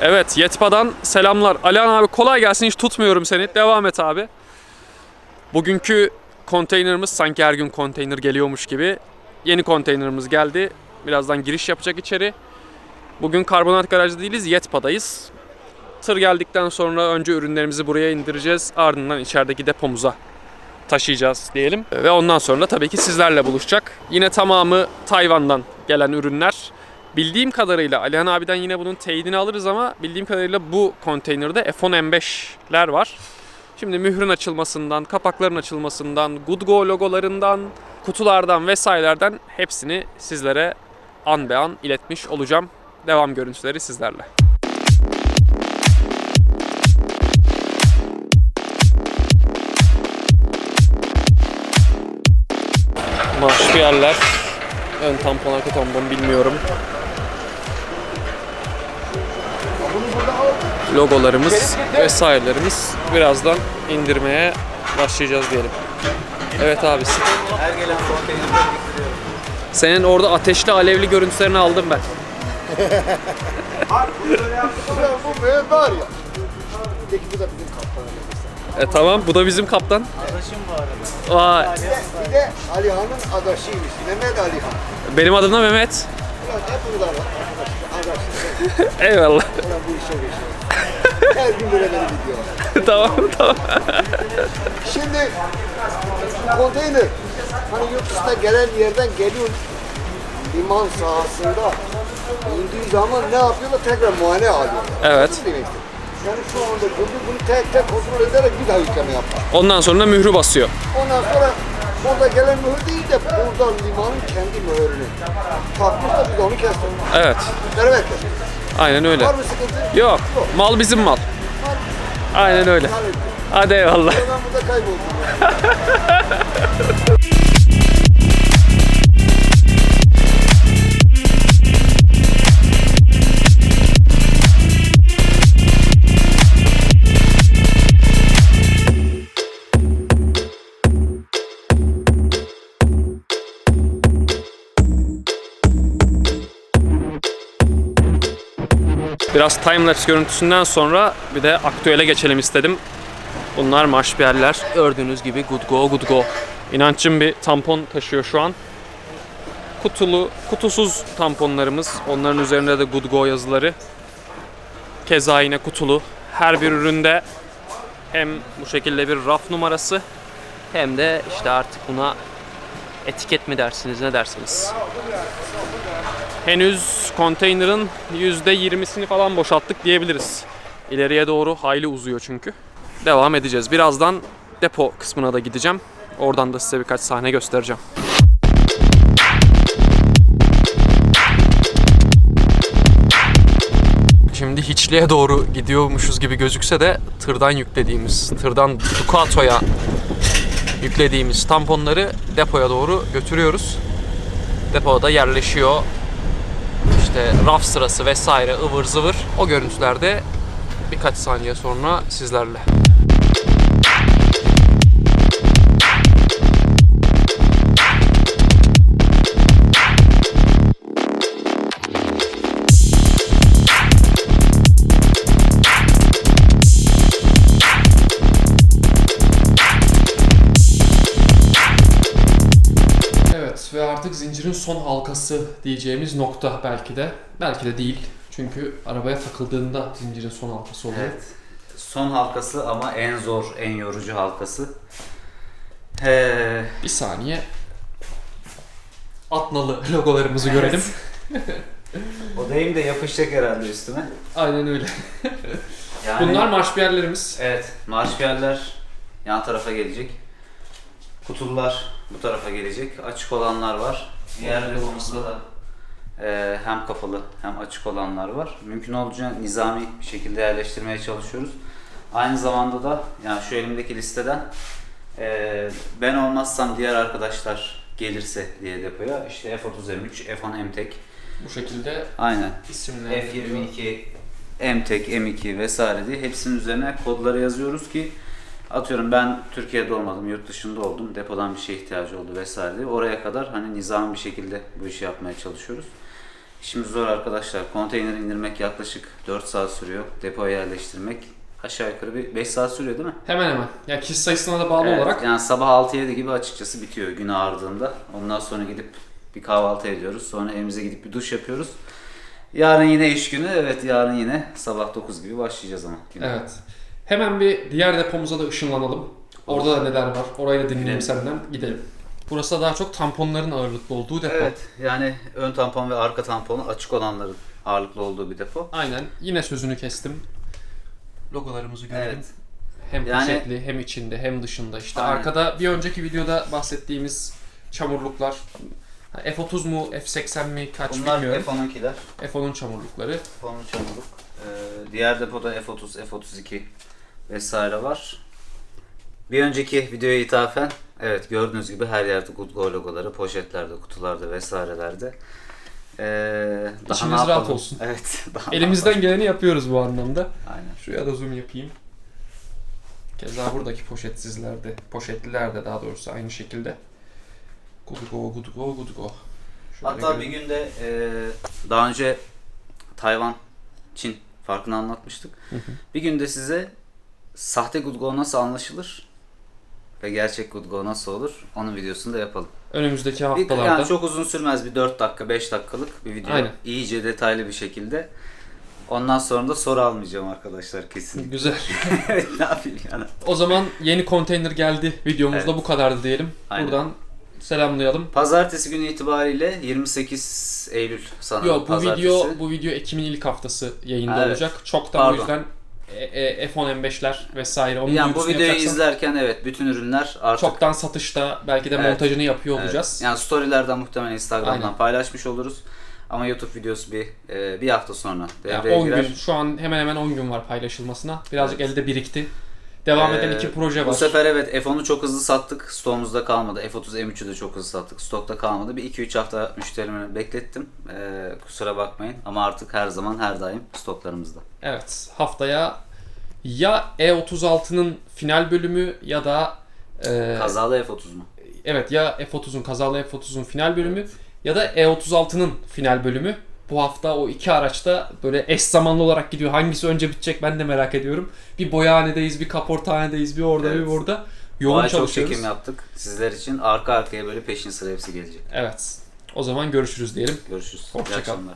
Evet Yetpa'dan selamlar. Alihan abi kolay gelsin hiç tutmuyorum seni. Devam et abi. Bugünkü konteynerımız sanki her gün konteyner geliyormuş gibi. Yeni konteynerımız geldi. Birazdan giriş yapacak içeri. Bugün karbonat garajda değiliz Yetpa'dayız. Tır geldikten sonra önce ürünlerimizi buraya indireceğiz. Ardından içerideki depomuza taşıyacağız diyelim. Ve ondan sonra tabii ki sizlerle buluşacak. Yine tamamı Tayvan'dan gelen ürünler. Bildiğim kadarıyla Alihan abiden yine bunun teyidini alırız ama bildiğim kadarıyla bu konteynerde F10 M5'ler var. Şimdi mührün açılmasından, kapakların açılmasından, Goodgo logolarından, kutulardan vesairelerden hepsini sizlere an be an iletmiş olacağım. Devam görüntüleri sizlerle. Bir yerler. Ön tampon, arka tampon bilmiyorum. Logolarımız vesairelerimiz birazdan indirmeye başlayacağız diyelim. Evet abi. Senin orada ateşli alevli görüntülerini aldım ben. bu mühim var ya. Peki bu da bizim kaptanımız. E tamam bu da bizim kaptan. Adaşım bu arada. Vay. Bir de, bir de Alihan'ın adaşıymış. Mehmet Alihan. Benim adım da Mehmet. Ulan hep bunlar var. Adaş. Eyvallah. Ulan bu işe. Her gün böyle beni gidiyor. tamam tamam. Şimdi konteyner hani yurt dışına gelen yerden geliyor liman sahasında indiği zaman ne yapıyorlar? Tekrar muayene alıyorlar. Evet. Bu demektir. Yani şu anda bunu, bunu tek tek kontrol ederek bir daha yükleme yapar. Ondan sonra mührü basıyor. Ondan sonra burada gelen mühür değil de burada limanın kendi mühürünü. Takmış da biz onu kestik. Evet. Kestik. Aynen öyle. Var mı sıkıntı? Yok. Mal bizim mal. Aynen öyle. Hadi eyvallah. Ben burada kayboldum. Biraz timelapse görüntüsünden sonra bir de aktüele geçelim istedim. Bunlar marşpiyerler. Gördüğünüz gibi good go good go. İnanç'ın bir tampon taşıyor şu an. Kutulu, kutusuz tamponlarımız. Onların üzerinde de good go yazıları. Keza yine kutulu. Her bir üründe hem bu şekilde bir raf numarası hem de işte artık buna etiket mi dersiniz ne dersiniz? henüz konteynerin %20'sini falan boşalttık diyebiliriz. İleriye doğru hayli uzuyor çünkü. Devam edeceğiz. Birazdan depo kısmına da gideceğim. Oradan da size birkaç sahne göstereceğim. Şimdi Hiçli'ye doğru gidiyormuşuz gibi gözükse de tırdan yüklediğimiz, tırdan Ducato'ya yüklediğimiz tamponları depoya doğru götürüyoruz. Depoda yerleşiyor işte raf sırası vesaire ıvır zıvır o görüntülerde birkaç saniye sonra sizlerle. Evet ve artık zincirin son halkası diyeceğimiz nokta belki de. Belki de değil. Çünkü arabaya takıldığında zincirin son halkası oluyor. Evet. Son halkası ama en zor, en yorucu halkası. He, Bir saniye. Atnalı logolarımızı görelim. o deyim de yapışacak herhalde üstüme. Aynen öyle. Yani, Bunlar marşpiyerlerimiz. Evet, marşpiyerler yan tarafa gelecek. Kutulular bu tarafa gelecek. Açık olanlar var. Diğer deponumuzda da e, hem kapalı hem açık olanlar var. Mümkün olduğunca nizami bir şekilde yerleştirmeye çalışıyoruz. Aynı zamanda da yani şu elimdeki listeden e, ben olmazsam diğer arkadaşlar gelirse diye depoya işte F30M3, F10 MTEK Bu şekilde aynen isimler. F22, MTEK, M2 vesaire diye hepsinin üzerine kodları yazıyoruz ki atıyorum ben Türkiye'de olmadım, yurt dışında oldum, depodan bir şeye ihtiyacı oldu vesaire diye oraya kadar hani nizam bir şekilde bu işi yapmaya çalışıyoruz. İşimiz zor arkadaşlar. Konteyner indirmek yaklaşık 4 saat sürüyor. Depoya yerleştirmek aşağı yukarı bir 5 saat sürüyor değil mi? Hemen hemen. Ya kişi sayısına da bağlı Evet, olarak Yani sabah 6-7 gibi açıkçası bitiyor gün ağardığında. Ondan sonra gidip bir kahvaltı ediyoruz. Sonra evimize gidip bir duş yapıyoruz. Yarın yine iş günü. Evet yarın yine sabah 9 gibi başlayacağız ama. güne. Evet. Hemen bir diğer depomuza da ışınlanalım. Orada da neler var? Orayı da dinleyelim Gidelim. senden. Gidelim. Burası da daha çok tamponların ağırlıklı olduğu depo. Evet yani ön tampon ve arka tamponu açık olanların ağırlıklı olduğu bir depo. Aynen. Yine sözünü kestim. Logolarımızı görelim. Evet. Hem Yani- poşetli hem içinde hem dışında. İşte Aynen. arkada bir önceki videoda bahsettiğimiz çamurluklar. Ha, F30 mu F80 mi kaç Bunlar bilmiyorum. F12'ler. F10'un çamurlukları. F10 çamurluk. Ee, diğer depoda F30, F32 vesaire var. Bir önceki videoya ithafen evet gördüğünüz gibi her yerde Good Go logoları, poşetlerde, kutularda vesairelerde. Ee, daha İçimiz ne rahat olsun. Evet. Daha Elimizden geleni yapıyoruz bu anlamda. Aynen. Şuraya da zoom yapayım. Keza buradaki poşetsizlerde, poşetlilerde daha doğrusu aynı şekilde. Good go, good go, good go. Şöyle Hatta bir görelim. günde e, daha önce Tayvan, Çin farkını anlatmıştık. hı. bir günde size sahte Good Go nasıl anlaşılır ve gerçek Good Go nasıl olur onun videosunu da yapalım. Önümüzdeki Bir, haftalarda. yani çok uzun sürmez bir 4 dakika 5 dakikalık bir video. Aynen. İyice detaylı bir şekilde. Ondan sonra da soru almayacağım arkadaşlar kesin. Güzel. evet ne yapayım yani. O zaman yeni konteyner geldi. Videomuzda Evet. bu kadardı diyelim. Aynen. Buradan selamlayalım. Pazartesi günü itibariyle 28 Eylül sanırım. Yok bu pazartesi. video bu video Ekim'in ilk haftası yayında Evet. olacak. Çoktan Pardon. o yüzden F10 M5'ler vesaire onun yani bu videoyu izlerken evet bütün ürünler artık çoktan satışta belki de Evet. montajını yapıyor Evet. olacağız. Yani storylerden muhtemelen Instagram'dan Aynen. paylaşmış oluruz. Ama YouTube videosu bir e, bir hafta sonra Yani devreye 10 girer. gün şu an hemen hemen 10 gün var paylaşılmasına. Birazcık Evet. elde birikti. Devam eden Ee, iki proje var. Bu sefer evet F10'u çok hızlı sattık. Stoğumuzda kalmadı. F30 M3'ü de çok hızlı sattık. Stokta kalmadı. Bir 2-3 hafta müşterimi beklettim. Ee, kusura bakmayın. Ama artık her zaman her daim stoklarımızda. Evet haftaya ya E36'nın final bölümü ya da e, Kazalı F30 mu? evet ya F30'un kazalı F30'un final bölümü ya da E36'nın final bölümü. Bu hafta o iki araçta böyle eş zamanlı olarak gidiyor. Hangisi önce bitecek ben de merak ediyorum. Bir boyahanedeyiz, bir kaportahanedeyiz, bir orada Evet. bir burada. Bu Yoğun ay çok çekim yaptık. Sizler için arka arkaya böyle peşin sıra hepsi gelecek. Evet. O zaman görüşürüz diyelim. Görüşürüz. Hoşça İyi kal. akşamlar.